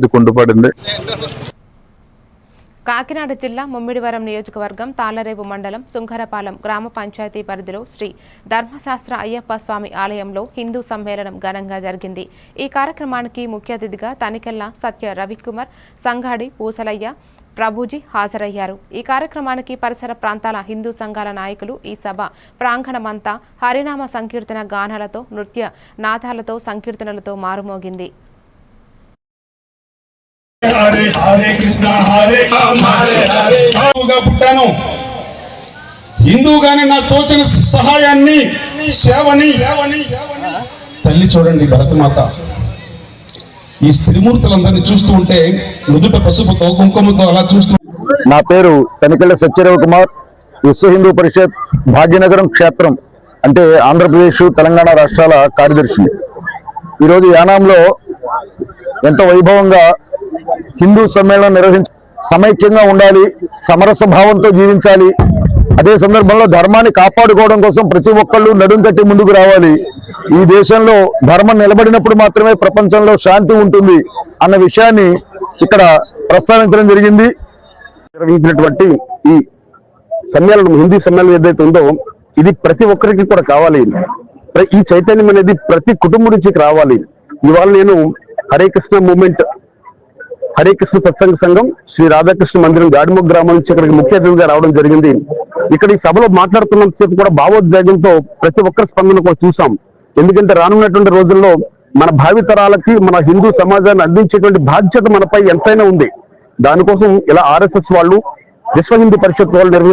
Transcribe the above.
ఇది కుంటుపడింది. కాకినాడ జిల్లా ముమ్మిడివరం నియోజకవర్గం తాళ్ళరేవు మండలం సుంకరపాలెం గ్రామ పంచాయతీ పరిధిలో శ్రీ ధర్మశాస్త్ర అయ్యప్ప స్వామి ఆలయంలో హిందూ సమ్మేళనం ఘనంగా జరిగింది. ఈ కార్యక్రమానికి ముఖ్య అతిథిగా తనికెళ్ళ సత్య రవికుమార్ సంగాడి పూసలయ్య ప్రభుజీ హాజరయ్యారు. ఈ కార్యక్రమానికి పరిసర ప్రాంతాల హిందూ సంఘాల నాయకులు ఈ సభ ప్రాంగణమంతా హరినామ సంకీర్తన గానాలతో నృత్య నాదాలతో సంకీర్తనలతో మారుమోగింది. హరే హరే కృష్ణ హరే హిందువుగా పుట్టాను. హిందువుగానే నాకు తోచిన సహాయాన్ని సేవని తల్లి చూడండి భరతమాత. ఈ స్త్రీమూర్తులందరినీ చూస్తూ ఉంటే నుదుట పసుపుతో కుంకుమతో అలా చూస్తూ నా పేరు తనికెళ్ళ సత్యరావు కుమార్ విశ్వ హిందూ పరిషత్ భాగ్యనగరం క్షేత్రం అంటే ఆంధ్రప్రదేశ్ తెలంగాణ రాష్ట్రాల కార్యదర్శి. ఈరోజు యానాంలో ఎంతో వైభవంగా హిందూ సమ్మేళనం నిర్వహించి సమైక్యంగా ఉండాలి సమరస భావంతో జీవించాలి. అదే సందర్భంలో ధర్మాన్ని కాపాడుకోవడం కోసం ప్రతి ఒక్కళ్ళు నడుం కట్టి ముందుకు రావాలి. ఈ దేశంలో ధర్మం నిలబడినప్పుడు మాత్రమే ప్రపంచంలో శాంతి ఉంటుంది అన్న విషయాన్ని ఇక్కడ ప్రస్తావించడం జరిగింది. నిర్వహించినటువంటి ఈ సమ్మేళనం హిందీ సమ్మేళనం ఏదైతే ఉందో ఇది ప్రతి ఒక్కరికి కూడా కావాలి. ఈ చైతన్యం అనేది ప్రతి కుటుంబం నుంచి రావాలి. ఇవాళ నేను హరే కృష్ణ మూమెంట్ హరే కృష్ణ సత్సంగ సంఘం శ్రీ రాధాకృష్ణ మందిరం గాడిముగ్ గ్రామం నుంచి ఇక్కడికి ముఖ్య అతిథిగా రావడం జరిగింది. ఇక్కడ ఈ సభలో మాట్లాడుతున్నంతసేపు కూడా భావోద్వేగంతో ప్రతి ఒక్కరి స్పందన కూడా చూసాం ఎందుకంటే రానున్నటువంటి రోజుల్లో మన భావితరాలకి మన హిందూ సమాజాన్ని అందించేటువంటి బాధ్యత మనపై ఎంతైనా ఉంది. దానికోసం ఇలా ఆర్ఎస్ఎస్ వాళ్ళు విశ్వ హిందూ పరిషత్ వాళ్ళు నిర్వహిస్తున్న